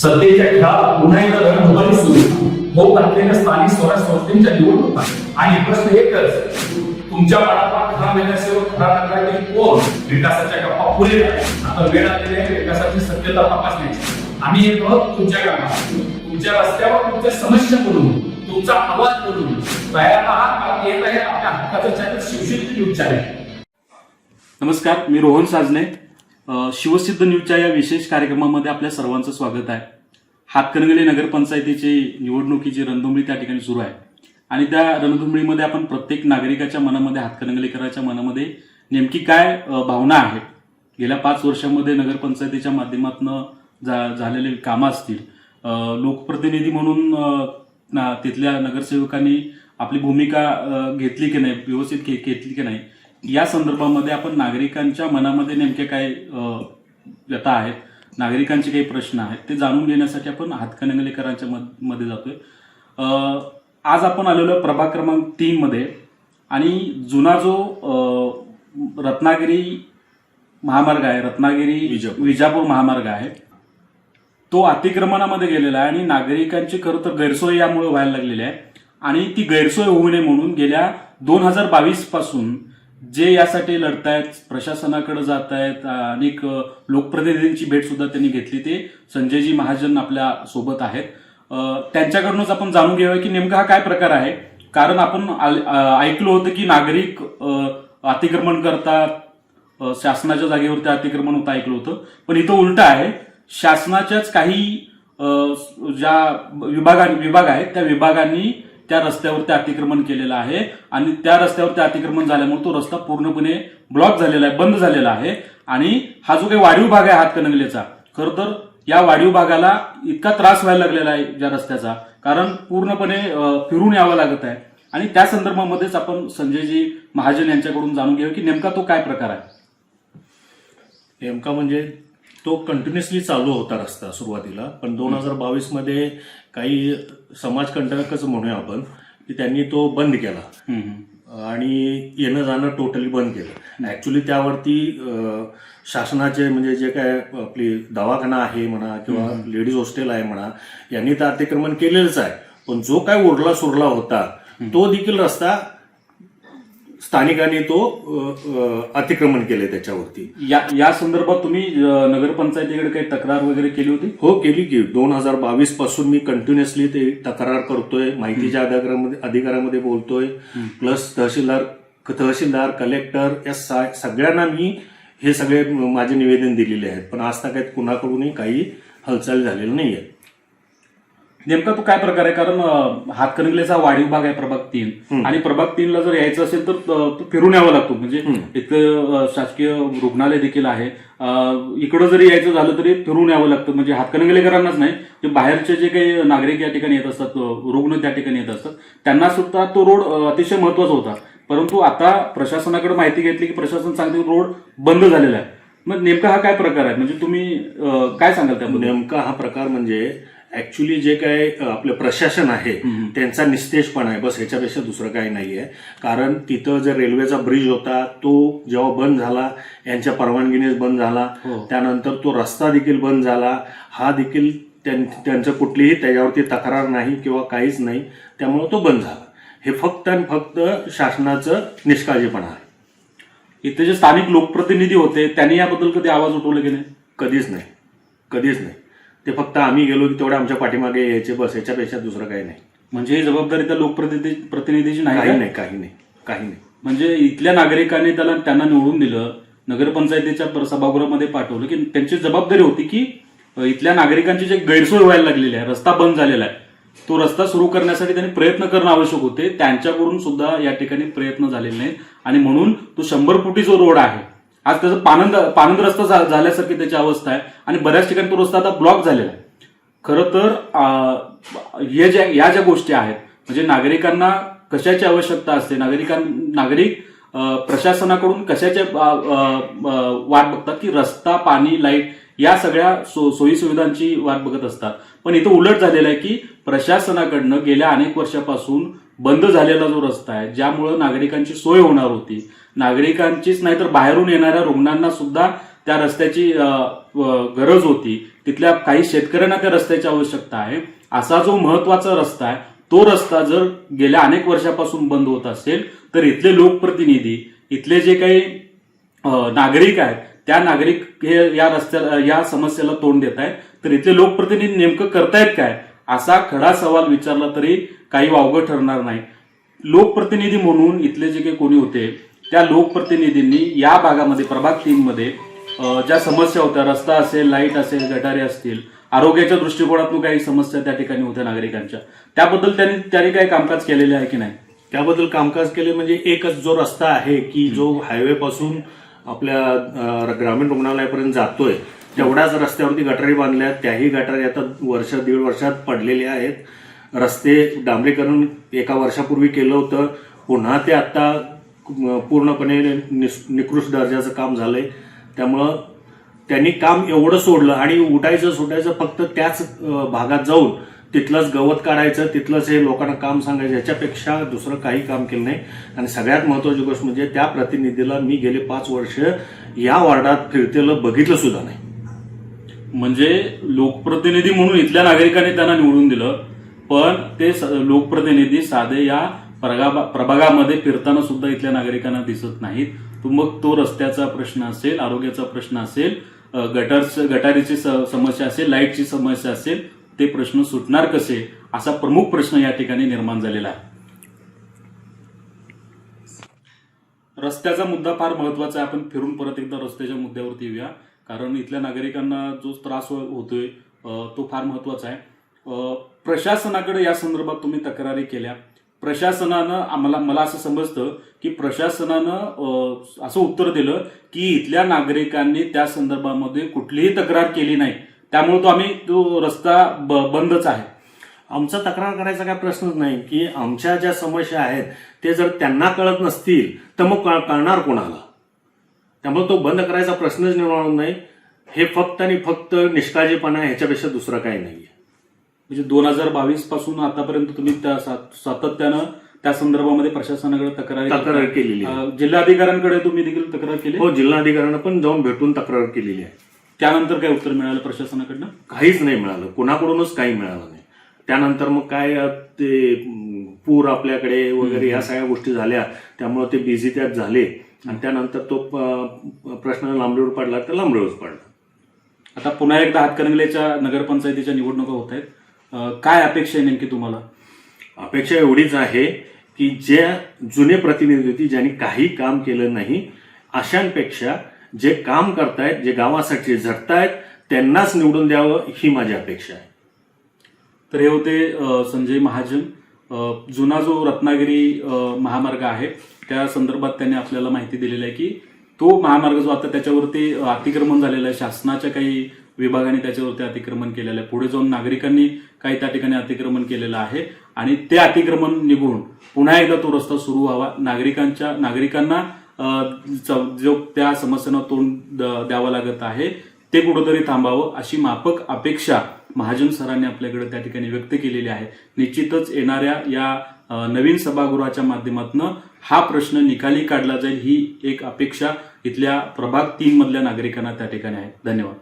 सत्तेच्या खेळात पुन्हा एकदा रणधुमारी सुरू होत असलेल्या स्थानिक स्वराज संस्थेच्या निवडणुका आणि प्रश्न एकच तुमच्या मनातला खरा नगरसेवक खरा नगरातील कोण? विकासाच्या गप्पा पुरे आता वेळ आलेली आहे विकासाची सत्यता तपासण्याची. आम्ही येतो तुमच्या गावात तुमच्या रस्त्यावर तुमच्या समस्या बोलून तुमचा आवाज बोलून तयार आहात कारण येत आहे आपल्या हक्काचं चॅनल शिवशक्ती न्यूज चॅनल नमस्कार मी रोहन साजने. शिवसिद्ध न्यूजच्या या विशेष कार्यक्रमामध्ये आपल्या सर्वांचं स्वागत आहे. हातकणंगले नगरपंचायतीची निवडणुकीची रणधुमळी त्या ठिकाणी सुरू आहे. आणि त्या रणधुमळीमध्ये आपण प्रत्येक नागरिकाच्या मनामध्ये हातकणंगलेकराच्या मनामध्ये नेमकी काय भावना आहे गेल्या पाच वर्षामध्ये नगरपंचायतीच्या माध्यमातून जा झालेले कामं असतील. लोकप्रतिनिधी म्हणून ना तिथल्या नगरसेवकांनी आपली भूमिका घेतली की नाही? व्यवस्थित घेतली की नाही? या संदर्भामध्ये आपण नागरिकांच्या मनामध्ये नेमके काय व्यथा आहेत नागरिकांचे काही प्रश्न आहेत ते जाणून घेण्यासाठी आपण हातकणंगलेकरांच्या मध- मध्ये जातोय आज आपण आलेलो प्रभाग क्रमांक तीन मध्ये आणि जुना जो रत्नागिरी महामार्ग आहे रत्नागिरी विजापूर. विजापूर महामार्ग आहे तो अतिक्रमणामध्ये गेलेला आहे आणि नागरिकांची खरं तर गैरसोय यामुळे व्हायला लागलेली आहे आणि ती गैरसोय होऊ नये म्हणून गेल्या दोन हजार बावीसपासून जे यासाठी लढतायत प्रशासनाकडे जात आहेत अनेक लोकप्रतिनिधींची भेट सुद्धा त्यांनी घेतली ते. संजयजी महाजन आपल्यासोबत आहेत. त्यांच्याकडूनच आपण जाणून घेऊया की नेमका हा काय प्रकार आहे. कारण आपण ऐकलो होतं की नागरिक अतिक्रमण करतात. शासनाच्या जागेवरती अतिक्रमण होतं ऐकलं होतं. पण इथं उलट आहे शासनाच्याच काही ज्या विभागा विभाग आहेत त्या विभागांनी त्या रस्त्यावरती अतिक्रमण केलेलं आहे आणि त्या रस्त्यावरती अतिक्रमण झाल्यामुळे तो रस्ता पूर्णपणे ब्लॉक झालेला आहे बंद झालेला आहे. आणि हा जो काही वाढीव भाग आहे हातकणंगलेचा खरं तर या वाढीव भागाला इतका त्रास व्हायला लागलेला आहे ज्या रस्त्याचा कारण पूर्णपणे फिरून यावं लागत आहे. आणि त्या संदर्भामध्येच आपण संजयजी महाजन यांच्याकडून जाणून घेऊ की नेमका तो काय प्रकार आहे. नेमका म्हणजे तो कंटिन्युअसली चालू होता रस्ता सुरुवातीला पण दोन हजार बावीसमध्ये काही समाजकंटकच म्हणूया आपण की त्यांनी तो बंद केला. आणि येणं जाणं टोटली बंद केलं. ऍक्च्युली त्यावरती शासनाचे म्हणजे जे काय आपली दवाखाना आहे म्हणा किंवा लेडीज हॉस्टेल आहे म्हणा यांनी तर अतिक्रमण केलेलंच आहे. पण जो काय उरला सुरला होता तो देखील रस्ता स्थानिकांनी तो अतिक्रमण केले त्याच्यावरती. या या संदर्भात तुम्ही नगरपंचायतीकडे काही तक्रार वगैरे केली होती? हो केली की. दोन हजार बावीसपासून मी कंटिन्युअसली ते तक्रार करतोय. माहितीच्या अधिकारामध्ये अधिकारामध्ये बोलतोय. प्लस तहसीलदार तहसीलदार कलेक्टर या सा- सगळ्यांना मी हे सगळे माझे निवेदन दिलेले आहेत. पण आज तक कुणाकडूनही काही हालचाल झालेली नाहीये. नेमका तो काय प्रकार आहे? कारण हातकणंगलेचा वाढीव भाग आहे प्रभाग तीन. आणि प्रभाग तीनला जर यायचं असेल तर तो फिरून यावं लागतो. म्हणजे इथं शासकीय रुग्णालय देखील आहे. इकडं जरी यायचं झालं तरी फिरून यावं लागतं. म्हणजे हातकणंगलेकरांनाच नाही जे बाहेरचे जे काही नागरिक या ठिकाणी येत असतात रुग्ण त्या ठिकाणी येत असतात त्यांना सुद्धा तो रोड अतिशय महत्त्वाचा होता. परंतु आता प्रशासनाकडे माहिती घेतली की प्रशासन सांगते रोड बंद झालेला आहे. मग नेमका हा काय प्रकार आहे? म्हणजे तुम्ही काय सांगाल त्याबद्दल? नेमका हा प्रकार म्हणजे ऍक्च्युली जे काय आपलं प्रशासन आहे त्यांचा निस्तेजपणा आहे. बस ह्याच्यापेक्षा दुसरं काही नाहीये. कारण तिथं जर रेल्वेचा ब्रिज होता तो जेव्हा बंद झाला यांच्या परवानगीनेच बंद झाला. हो. त्यानंतर तो रस्ता देखील बंद झाला. हा देखील त्यां- त्यांचं कुठलीही त्याच्यावरती तक्रार नाही किंवा काहीच नाही. त्यामुळे तो बंद झाला. हे फक्त आणि फक्त शासनाचं निष्काळजीपणा आहे. इथे जे स्थानिक लोकप्रतिनिधी होते त्यांनी याबद्दल कधी आवाज उठवला की नाही? कधीच नाही. कधीच नाही. ते फक्त आम्ही गेलो की तेवढे आमच्या पाठीमागे यायचे बस ह्याच्यापेक्षा दुसरं काही नाही. म्हणजे ही जबाबदारी त्या लोकप्रतिनिधी प्रतिनिधीची नाही काही का? नाही काही नाही काही नाही. म्हणजे इथल्या नागरिकांनी त्याला त्यांना निवडून दिलं नगरपंचायतीच्या सभागृहामध्ये पाठवलं की त्यांची जबाबदारी होती की इथल्या नागरिकांची जे गैरसोय व्हायला लागलेली आहे रस्ता बंद झालेला आहे तो रस्ता सुरू करण्यासाठी त्यांनी प्रयत्न करणं आवश्यक होते. त्यांच्याकडून सुद्धा या ठिकाणी प्रयत्न झालेले नाहीत. आणि म्हणून तो शंभर फुटी जो रोड आहे. आज त्याचं पानंद पानंद रस्ता झाल्यासारखी त्याची अवस्था आहे. आणि बऱ्याच ठिकाणी तो रस्ता आता ब्लॉक झालेला आहे. खरं तर अं, हे ज्या या ज्या गोष्टी आहेत म्हणजे नागरिकांना कशाची आवश्यकता असते? नागरिकां नागरिक प्रशासनाकडून कशाच्या वाट बघतात की रस्ता पाणी लाइट या सगळ्या सो सोयी सुविधांची वाट बघत असतात. पण इथं उलट झालेलं आहे की प्रशासनाकडनं गेल्या अनेक वर्षापासून बंद झालेला जो रस्ता आहे ज्यामुळं नागरिकांची सोय होणार होती. नागरिकांचीच नाही तर बाहेरून येणाऱ्या रुग्णांना सुद्धा त्या रस्त्याची गरज होती. तिथल्या काही शेतकऱ्यांना त्या रस्त्याची आवश्यकता आहे. असा जो महत्त्वाचा रस्ता आहे तो रस्ता जर गेल्या अनेक वर्षापासून बंद होत असेल तर इथले लोकप्रतिनिधी इथले जे काही नागरिक आहेत त्या नागरिक हे या रस्त्याला या समस्येला तोंड देत आहेत. तर इथले लोकप्रतिनिधी नेमकं करतायत काय? असा खडा सवाल विचारला तरी काही वावगं ठरणार नाही. लोकप्रतिनिधी म्हणून इथले जे काही कोणी होते त्या लोकप्रतिनिधींनी या भागामध्ये प्रभाग तीन मध्ये अ, ज्या समस्या होत्या रस्ता असेल लाइट असेल गटारे असतील आरोग्याच्या दृष्टिकोनातून काही समस्या त्या ठिकाणी होत्या नागरिकांच्या. त्याबद्दल त्यांनी त्यांनी काही कामकाज केलेले आहे की नाही? त्याबद्दल कामकाज केले म्हणजे एकच जो रस्ता आहे की जो हायवे पासून आपल्या ग्रामीण रुग्णालयापर्यंत जातोय तेवढ्याच रस्त्यावरती गटारी बांधल्या त्याही गटारी आता वर्ष दीड वर्षात पडलेल्या आहेत. रस्ते डांबरीकरण एका वर्षापूर्वी केलं होतं पुन्हा ते आता पूर्णपणे निस- निकृष्ट दर्जाचं काम झालंय. त्यामुळं त्यांनी काम एवढं सोडलं आणि उठायचं सुटायचं फक्त त्याच भागात जाऊन तिथलंच गवत काढायचं तिथलंच हे लोकांना काम सांगायचं याच्यापेक्षा दुसरं काही काम केलं नाही. आणि सगळ्यात महत्वाची गोष्ट म्हणजे त्या प्रतिनिधीला मी गेले पाच वर्ष या वॉर्डात फिरतेलं बघितलं सुद्धा नाही. म्हणजे लोकप्रतिनिधी म्हणून इथल्या नागरिकांनी त्यांना निवडून दिलं पण ते लोकप्रतिनिधी साधे या प्रगा- प्रभागामध्ये फिरताना सुद्धा इथल्या नागरिकांना दिसत नाहीत. तो मग तो रस्त्याचा प्रश्न असेल आरोग्याचा प्रश्न असेल अ, गटारीची समस्या असेल लाईटची समस्या असेल ते प्रश्न सुटणार कसे? असा प्रमुख प्रश्न या ठिकाणी निर्माण झालेला आहे. रस्त्याचा मुद्दा फार महत्त्वाचा आहे. आपण फिरून परत एकदा रस्त्याच्या मुद्द्यावरती येऊया. कारण इथल्या नागरिकांना जो त्रास हो-, होतोय तो फार महत्त्वाचा आहे. प्रशासनाकडे या संदर्भात तुम्ही तक्रारी केल्या. प्रशासनानं आम्हाला मला असं समजतं की प्रशासनानं असं उत्तर दिलं की इथल्या नागरिकांनी त्या संदर्भामध्ये कुठलीही तक्रार केली नाही. त्यामुळे तो आम्ही तो रस्ता ब- बंदच आहे. आमचा तक्रार करायचा काय प्रश्नच नाही की आमच्या ज्या समस्या आहेत ते जर त्यांना कळत नसतील तर मग कळ- कळणार कोणाला? त्यामुळे तो बंद करायचा प्रश्नच निर्माण होत नाही. हे फक्त आणि फक्त निष्काळजीपणा ह्याच्यापेक्षा दुसरं काही नाहीये. म्हणजे दोन हजार बावीसपासून आतापर्यंत तुम्ही त्या सातत्यानं त्या संदर्भामध्ये प्रशासनाकडे तक्रारी तक्रार केलेली जिल्हाधिकाऱ्यांकडे तुम्ही देखील तक्रार केली? हो जिल्हाधिकाऱ्यांना पण जाऊन भेटून तक्रार केलेली आहे. त्यानंतर काय उत्तर मिळालं प्रशासनाकडनं? काहीच नाही मिळालं. कुणाकडूनच काही मिळालं नाही. त्यानंतर मग काय ते पूर आपल्याकडे वगैरे ह्या सगळ्या गोष्टी झाल्या. त्यामुळे ते बिझी त्यात झाले. आणि त्यानंतर तो प्रश्न लांबडीवर पडला तर लांबडीवरच पडला. आता पुन्हा एकदा हातकणंगलेच्या नगरपंचायतीच्या निवडणुका होत आहेत. काय अपेक्षा आहे नेमकी तुम्हाला? अपेक्षा एवढीच आहे की ज्या जुने प्रतिनिधी होती ज्यांनी काही काम केलं नाही अशांपेक्षा जे काम करतायत जे गावासाठी झटतायत त्यांनाच निवडून द्यावं ही माझी अपेक्षा आहे. तर हे होते संजय महाजन. जुना जो रत्नागिरी महामार्ग आहे त्या संदर्भात त्यांनी आपल्याला माहिती दिलेली आहे की तो महामार्ग जो आता त्याच्यावरती अतिक्रमण झालेलं आहे शासनाच्या काही विभागाने त्याच्यावरती अतिक्रमण केलेलं आहे. पुढे जाऊन नागरिकांनी काही त्या ठिकाणी अतिक्रमण केलेलं आहे आणि ते अतिक्रमण निघून पुन्हा एकदा तो रस्ता सुरू व्हावा. नागरिकांच्या नागरिकांना जो त्या समस्यांना तोंड द- द्यावं लागत आहे ते कुठंतरी थांबावं अशी मापक अपेक्षा महाजन सरांनी आपल्याकडे त्या ठिकाणी व्यक्त केलेली आहे. निश्चितच येणाऱ्या या नवीन सभागृहाच्या माध्यमातून हा प्रश्न निकाली काढला जाईल ही एक अपेक्षा इथल्या प्रभाग तीन मधल्या नागरिकांना त्या ठिकाणी आहे. धन्यवाद.